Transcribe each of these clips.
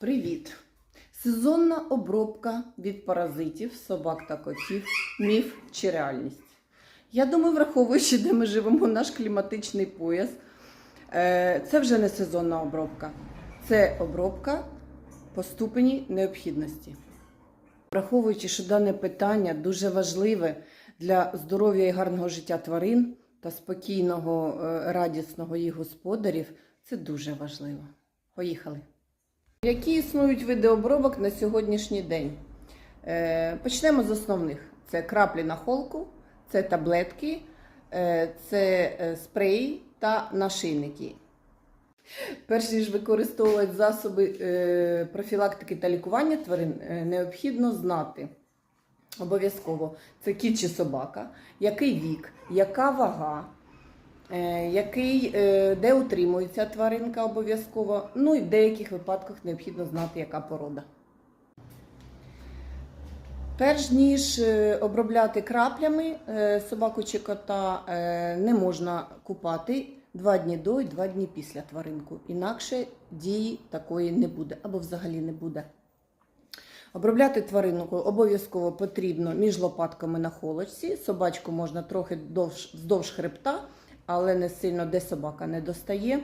Привіт! Сезонна обробка від паразитів, собак та котів, міф чи реальність. Я думаю, враховуючи, де ми живемо, наш кліматичний пояс, е, це вже не сезонна обробка, це обробка по ступені необхідності. Враховуючи, що дане питання дуже важливе для здоров'я і гарного життя тварин та спокійного, е, радісного їх господарів, це дуже важливо. Поїхали! Які існують види обробок на сьогоднішній день? Е, Почнемо з основних: це краплі на холку, це таблетки, е, це е, спреї та нашийники. Перш ніж використовувати засоби профілактики та лікування тварин, необхідно знати обов'язково це кіт чи собака, який вік, яка вага, який, е, де утримується тваринка обов'язково. Ну і в деяких випадках необхідно знати, яка порода. Перш ніж е, обробляти краплями е, собаку чи кота, е, не можна купати два дні до і два дні після тваринку. Інакше дії такої не буде або взагалі не буде. Обробляти тваринку обов'язково потрібно між лопатками на холочці. Собачку можна трохи вздовж хребта, але не сильно, де собака не достає.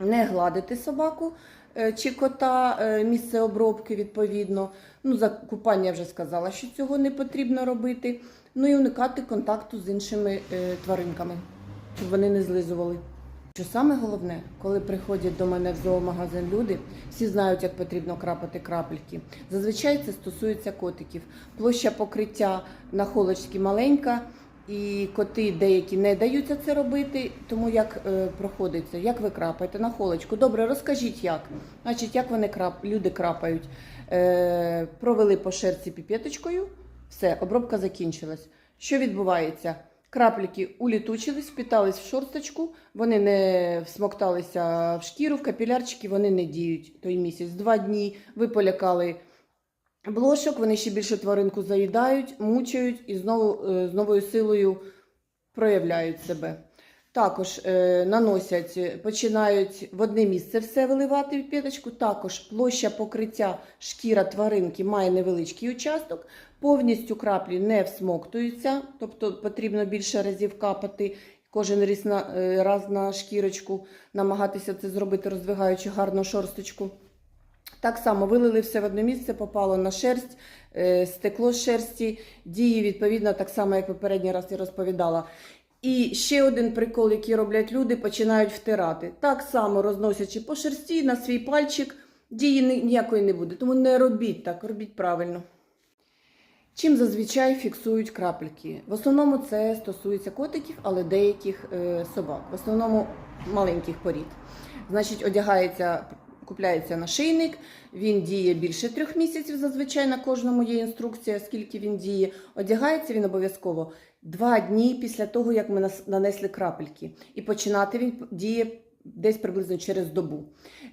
Не гладити собаку е, чи кота, е, місце обробки відповідно. Ну, за купання вже сказала, що цього не потрібно робити. Ну і уникати контакту з іншими е, тваринками, щоб вони не злизували. Що саме головне, коли приходять до мене в зоомагазин люди, всі знають, як потрібно крапати крапельки. Зазвичай це стосується котиків. Площа покриття на холочці маленька, і коти деякі не даються це робити. Тому як е, проходиться, як ви крапаєте на холочку? Добре, розкажіть як. Значить, як вони крап, люди крапають. Е, провели по шерсті піпеточкою, все, обробка закінчилась. Що відбувається? Крапліки улітучились, впітались в шорсточку, вони не всмокталися в шкіру, в капілярчики, вони не діють той місяць. Два дні ви полякали блошок, вони ще більше тваринку заїдають, мучають і знову е, з новою силою проявляють себе. Також е, наносять, починають в одне місце все виливати в п'яточку. Також площа покриття шкіра тваринки має невеличкий участок, повністю краплі не всмоктуються, тобто потрібно більше разів капати кожен раз на, е, раз на шкірочку, намагатися це зробити, роздвигаючи гарну шорсточку. Так само вилили все в одне місце, попало на шерсть, е, стекло з шерсті, діє відповідно так само, як попередній раз я розповідала. І ще один прикол, який роблять люди, починають втирати. Так само розносячи по шерсті на свій пальчик, дії ніякої не буде. Тому не робіть так, робіть правильно. Чим зазвичай фіксують крапельки? В основному це стосується котиків, але деяких е, собак. В основному маленьких порід. Значить, одягається, купляється нашийник, він діє більше трьох місяців. Зазвичай на кожному є інструкція, скільки він діє. Одягається він обов'язково два дні після того, як ми нанесли крапельки. І починати він діє десь приблизно через добу.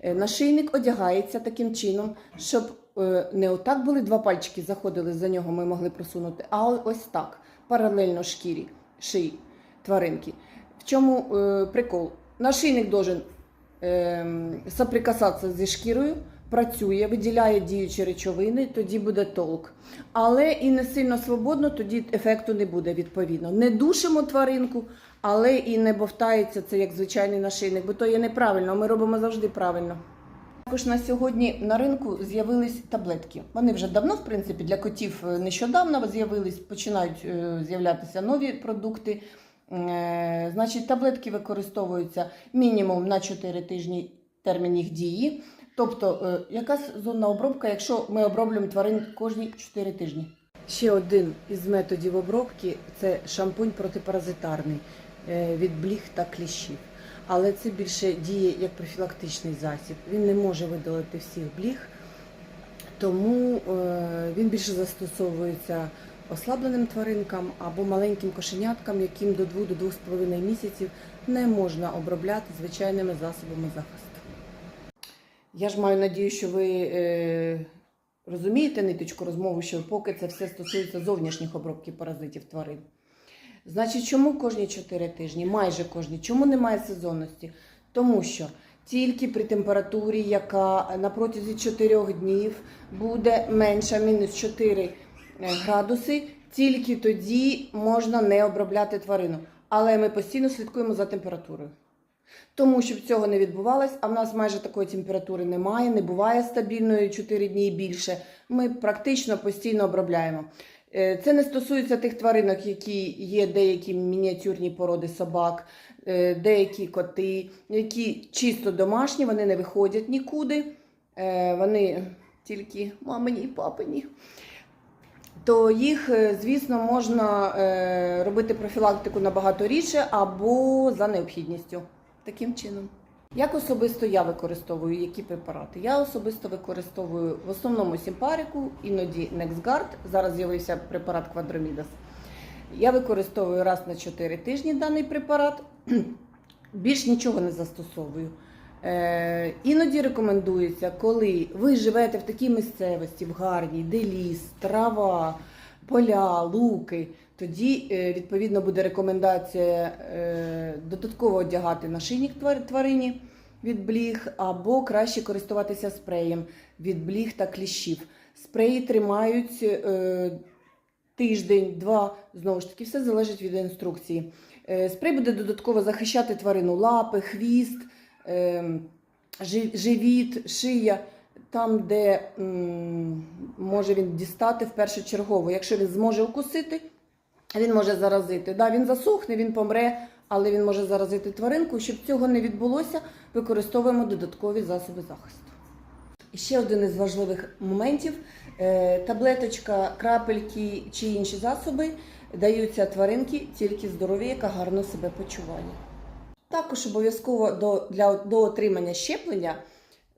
Е, Нашийник одягається таким чином, щоб е, не отак були два пальчики, заходили за нього, ми могли просунути, а ось так, паралельно шкірі, шиї тваринки. В чому е, прикол? Нашийник должен соприкасатися зі шкірою, працює, виділяє діючі речовини, тоді буде толк. Але і не сильно свободно, тоді ефекту не буде відповідно. Не душимо тваринку, але і не бовтається це як звичайний нашийник, бо то є неправильно. Ми робимо завжди правильно. Також на сьогодні на ринку з'явились таблетки. Вони вже давно, в принципі, для котів е, нещодавно з'явились, починають е, з'являтися нові продукти. Е, Значить, таблетки використовуються мінімум на 4 тижні термін їх дії. Тобто, е, яка зонна обробка, якщо ми оброблюємо тварин кожні 4 тижні? Ще один із методів обробки це шампунь протипаразитарний е, від бліг та кліщів. Але це більше діє як профілактичний засіб. Він не може видалити всіх бліг, тому він більше застосовується ослабленим тваринкам або маленьким кошеняткам, яким до 2 до 2,5 місяців не можна обробляти звичайними засобами захисту. Я ж маю надію, що ви е, розумієте ниточку розмови, що поки це все стосується зовнішніх обробків паразитів тварин. Значить, чому кожні 4 тижні? Майже кожні. Чому немає сезонності? Тому що тільки при температурі, яка на протязі 4 днів буде менша мінус 4 градуси, тільки тоді можна не обробляти тварину. Але ми постійно слідкуємо за температурою. Тому щоб цього не відбувалось, а в нас майже такої температури немає, не буває стабільної 4 дні і більше. Ми практично постійно обробляємо. Е, Це не стосується тих тваринок, які є деякі мініатюрні породи собак, е, деякі коти, які чисто домашні, вони не виходять нікуди. Е, Вони тільки мамині і папині. То їх, е, звісно, можна е, робити профілактику набагато рідше або за необхідністю. Таким чином. Як особисто я використовую які препарати? Я особисто використовую в основному сімпарику, іноді Nexgard. Зараз з'явився препарат Quadromidas. Я використовую раз на 4 тижні даний препарат. Більш нічого не застосовую. Е, іноді рекомендується, коли ви живете в такій місцевості, в гарній, де ліс, трава, поля, луки, тоді е, відповідно буде рекомендація е, додатково одягати нашийник твар- тварині від бліг, або краще користуватися спреєм від бліг та кліщів. Спреї тримають е, тиждень, два. Знову ж таки, все залежить від інструкції. Спрей буде додатково захищати тварину лапи, хвіст, живіт, шия, там, де може він дістати в першочергово. Якщо він зможе укусити, він може заразити. Да, він засохне, він помре, але він може заразити тваринку. Щоб цього не відбулося, використовуємо додаткові засоби захисту. І ще один із важливих моментів: Е, таблеточка, крапельки чи інші засоби даються тваринки тільки здоров'я, яка гарно себе почуває. Також обов'язково до, для, до отримання щеплення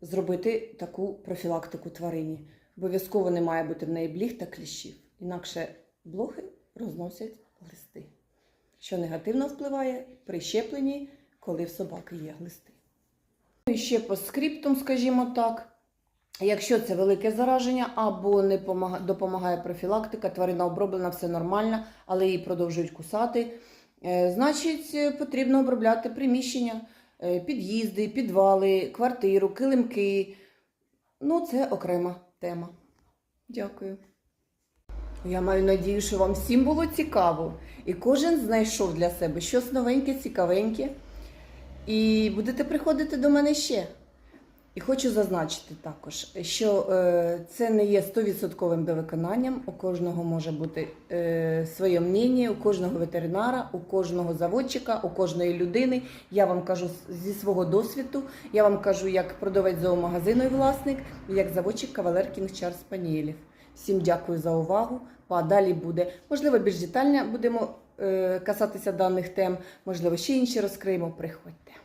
зробити таку профілактику тварині. Обов'язково не має бути в неї бліг та кліщів. Інакше блохи розносять глисти, що негативно впливає при щепленні, коли в собаки є глисти. Ну І ще по скриптум, скажімо так. Якщо це велике зараження або не допомагає профілактика, тварина оброблена, все нормально, але її продовжують кусати, значить е, потрібно обробляти приміщення, е, під'їзди, підвали, квартиру, килимки. Ну, це окрема тема. Дякую. Я маю надію, що вам всім було цікаво, і кожен знайшов для себе щось новеньке, цікавеньке. І будете приходити до мене ще. І хочу зазначити також, що е, це не є 100% довиконанням. У кожного може бути е, своє мнення, у кожного ветеринара, у кожного заводчика, у кожної людини. Я вам кажу зі свого досвіду. Я вам кажу як продавець зоомагазину і власник, і як заводчик кавалер Кінгчар Спаніелів. Всім дякую за увагу. А далі буде можливо більш детально будемо е, касатися даних тем, можливо, ще інші розкриємо. Приходьте.